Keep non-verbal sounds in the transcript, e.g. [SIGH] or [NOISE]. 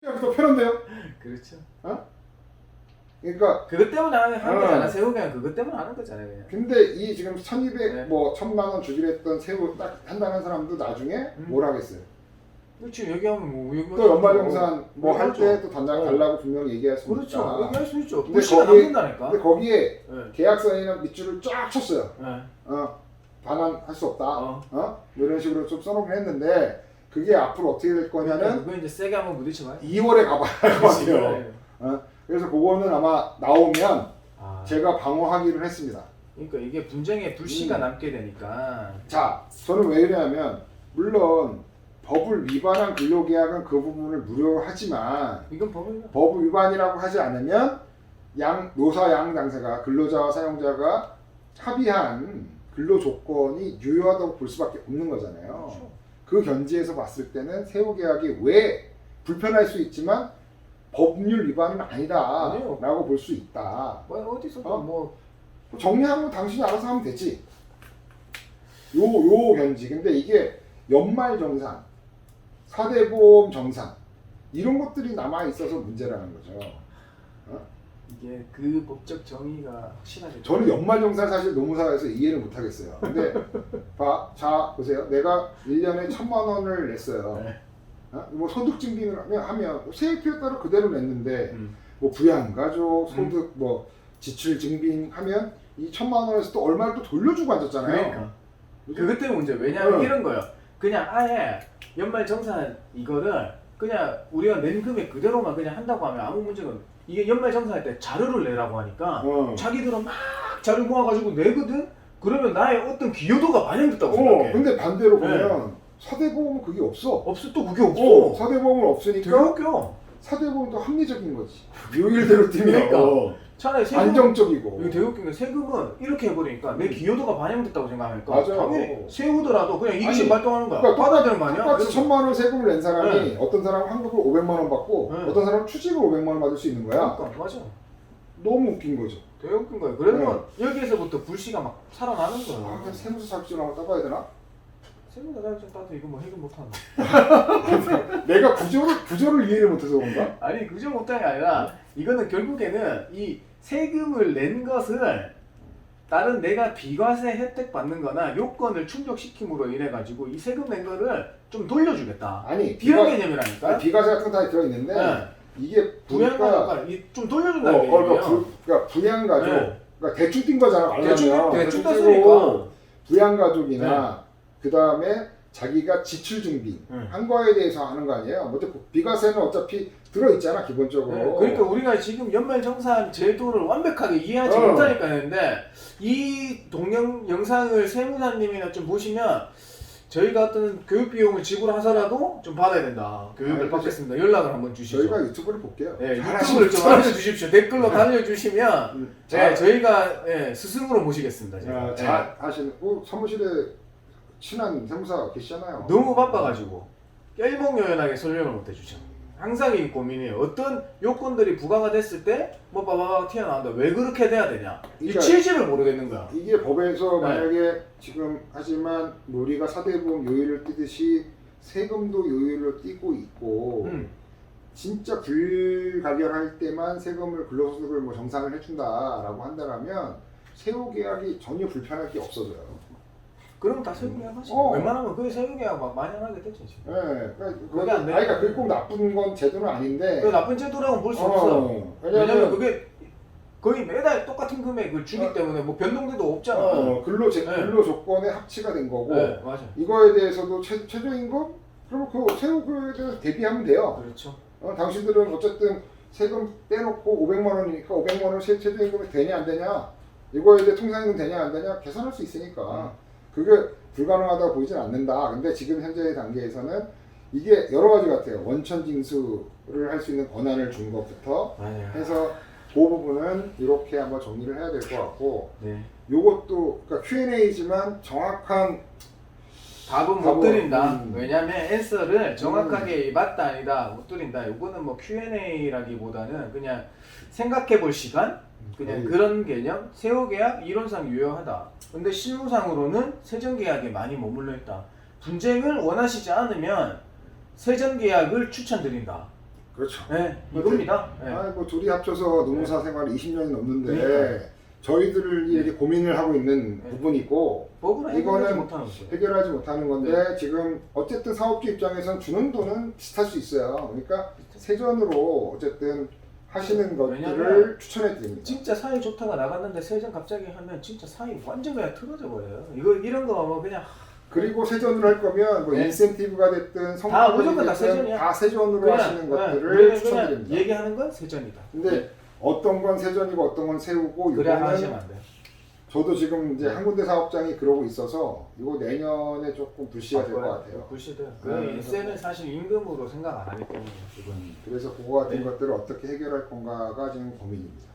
그냥 더 편한데요? 그렇죠. 그러니까 그것 때문에 하는 하는 어. 거잖아. 세우 그냥 그것 때문에 하는 거잖아요. 그냥. 근데 이 지금 1200, 네. 뭐 1000만 원 주기로 했던 세후 딱 한다는 사람도 나중에 음. 뭘 하겠어요? 그렇지 얘기하면 뭐 여기 또 연말정산 뭐할 그렇죠. 때또 단장 어. 달라고 분명히 얘기할 수 그렇죠. 있으니까. 얘기할 수 있죠. 근데 거기- 남는다니까. 근데 거기에 네. 계약서에는 밑줄을 쫙 쳤어요. 네. 어, 반환할 수 없다. 어? 어. 뭐 이런 식으로 좀 써놓긴 했는데 그게 앞으로 어떻게 될 거냐면 그거 이제 세게 한번 부딪혀봐요. 2월에 가봐야 할 것 같아요. 어? 그래서 그거는 아마 나오면 아, 제가 방어하기를 했습니다. 그러니까 이게 분쟁의 불씨가 음. 남게 되니까. 자, 저는 왜 이러냐면 물론 법을 위반한 근로계약은 그 부분을 무료하지만 이건 법을 법 위반이라고 하지 않으면 양 노사 양 당사가 근로자와 사용자가 합의한 근로 조건이 유효하다고 볼 수밖에 없는 거잖아요. 그렇죠. 그 견지에서 봤을 때는 세후 계약이 왜 불편할 수 있지만 법률 위반은. 아니다라고 볼 수 있다. 뭐 어디서도 어? 뭐 정리하면 당신이 알아서 하면 되지. 요, 요 견지. 근데 이게 연말 정산, 사대보험 정산, 이런 것들이 남아있어서 문제라는 거죠. 이게 그 법적 정의가 확실하게. 저는 연말 정산 사실 노무사에서 이해를 못 하겠어요. 근데, [LAUGHS] 봐, 자, 보세요. 내가 1년에 천만 원을 냈어요. 네. 어? 뭐 소득 증빙을 하면, 하면 세액표에 따라 그대로 냈는데, 음. 뭐 부양 가족, 소득, 뭐 지출 증빙하면 이 천만 원에서 또 얼마를 또 돌려주고 앉았잖아요. 그러니까. 그것 때문에 문제. 왜냐면 어. 이런 거예요. 그냥 아예 연말 정산 이거를 그냥 우리가 낸 금액 그대로만 그냥 한다고 하면 아무 문제가 없. 이게 연말 정산할 때 자료를 내라고 하니까 어. 자기들은 막 자료 모아가지고 내거든. 그러면 나의 어떤 기여도가 반영됐다고 어, 생각해. 근데 반대로 네. 보면 사대보험은 그게 없어. 없어 또 그게 없어. 어, 사대보험은 되게 없으니까 웃겨. 사대보험도 합리적인 거지. 요일대로 뛰면 그러니까. 어, 차라리 세금 안정적이고. 이거 되게 웃긴 게 세금은 이렇게 해버리니까 내 기여도가 반영됐다고 생각하니까 맞아요. 당연히 세우더라도 그냥 이익심 아니, 발동하는 거야. 그러니까 받아야 되는 거 아니야? 똑같이 천만 원 세금을 낸 사람이 네. 어떤 사람은 환급을 500만 원 받고 네. 어떤 사람은 추징을 500만 원 받을 수 있는 거. 거야. 그러니까 맞아. 너무 웃긴 거죠. 되게 웃긴 거야. 그래서 네. 여기에서부터 불씨가 막 살아나는 아, 거야. 그냥 세무서 자격증 한번 따봐야 되나? 세무사 자격증 따도 이거 뭐 해결 못하는 [LAUGHS] 내가 구조를 구조를 이해를 못해서 그런가? 아니 그저 못한 게 아니라 이거는 결국에는 이 세금을 낸 것을 다른 내가 비과세 혜택 받는 거나 요건을 충족시킴으로 인해 가지고 이 세금 낸 거를 좀 돌려주겠다. 아니 비과 개념이라니까. 아니, 비과세 같은 거다 들어 있는데 네. 이게 보니까 부양가가 좀 어, 돌려준다는 어, 그러니까. 부, 그러니까 부양가족 네. 그러니까 대충 뛴 거잖아 말하면 대충 대충 땄으니까. 부양가족이나 그 다음에 자기가 지출 증빙 네. 한 거에 대해서 하는 거 아니에요? 뭐 어차피 비과세는 어차피 들어 있잖아 기본적으로. 네, 그러니까 우리가 지금 연말정산 제도를 완벽하게 이해하지 어. 못하니까 했는데 이 동영 영상을 세무사님이나 좀 보시면 저희가 어떤 교육 비용을 지불하더라도 좀 받아야 된다. 교육을 아니, 받겠습니다. 연락을 한번 주시죠. 저희가 유튜브를 볼게요. 네, 유튜브를 좀 알려주십시오. 댓글로 달려주시면 음, 네, 잘, 저희가 예, 스승으로 모시겠습니다. 제가. 어, 예. 잘 하시는 어, 사무실에 친한 세무사 계시잖아요. 너무 바빠가지고 일목요연하게 설명을 못 해주죠. 항상 이 고민이에요. 어떤 요건들이 부과가 됐을 때뭐 빠바바 튀어나온다. 왜 그렇게 돼야 되냐? 이 그러니까 취지를 모르겠는 거야. 이게 법에서 네. 만약에 지금 하지만 우리가 사대보험 요율을 띄듯이 세금도 요율로 띄고 있고 음. 진짜 불가결할 때만 세금을 근로소득을 뭐 정산을 해준다라고 한다라면 세후 계약이 전혀 불편할 게 없어져요. 그럼 다 세금계약 하지. 어. 웬만하면 그게 세금계약 막 많이 안 하게 되지. 지금. 예, 그러니까 그게 안 아니, 되니까. 그러니까 그게 꼭 나쁜 건 제도는 아닌데. 그 나쁜 제도라고 볼 수 없어. 어, 왜냐면 왜냐면 그게 거의 매달 똑같은 금액을 주기 어. 때문에 뭐 변동돼도 없잖아. 어, 근로 제, 네. 근로 조건에 합치가 된 거고 네, 맞아. 이거에 대해서도 최, 최저임금 그러면 그 세후 그에 대해서 대비하면 돼요. 그렇죠. 어, 당신들은 어쨌든 세금 떼놓고 500만 원이니까 500만 원 세- 최저임금이 되냐 안 되냐 이거에 대해 통상임금 되냐 안 되냐 계산할 수 있으니까 그게 불가능하다고 보이진 않는다. 근데 지금 현재 단계에서는 이게 여러 가지 같아요. 원천 징수를 할 수 있는 권한을 준 것부터 맞아요. 해서 그 부분은 이렇게 한번 정리를 해야 될 것 같고 네. 요것도 그러니까 Q&A지만 정확한 답은 못 답은, 드린다. 음. 왜냐면 앤서를 정확하게 맞다 아니다 못 드린다. 이거는 뭐 Q&A라기보다는 그냥 생각해 볼 시간? 그냥 그런 개념? 세후 계약 이론상 유효하다. 근데 실무상으로는 세전 계약에 많이 머물러 있다. 분쟁을 원하시지 않으면 세전 계약을 추천드린다. 그렇죠. 네, 이겁니다. 네. 아니 뭐 둘이 합쳐서 노무사 생활이 20년이 넘는데 그러니까요. 저희들이 이렇게 고민을 하고 있는 네. 부분이고 법으로 해결하지 이거는 못하는 거죠. 해결하지 못하는 건데 네. 지금 어쨌든 사업주 입장에선 주는 돈은 비슷할 수 있어요. 그러니까 세전으로 어쨌든 하시는 것들을 왜냐면 추천해 드립니다. 진짜 사이 좋다가 나갔는데 세전 갑자기 하면 진짜 사이 완전 그냥 틀어져 버려요. 이거 이런 거 뭐 그냥 그리고 세전으로 할 거면 뭐 네. 인센티브가 됐든 다 성과가 무조건 다 세전이야. 다 세전으로 그냥, 하시는 네, 것들을 우리는 그냥 추천드립니다. 얘기하는 건 세전이다. 근데 어떤 건 세전이고 어떤 건 세우고 이거는 하시면 안 돼요. 저도 지금 이제 네. 한 군데 사업장이 그러고 있어서 이거 내년에 조금 불씨가 될것 바꿔야 같아요. 불시돼요. 네, 그 그래서 인세는 사실 임금으로 생각 안 하기 때문에 지금. 그래서 그거 같은 네. 것들을 어떻게 해결할 건가가 지금 고민입니다.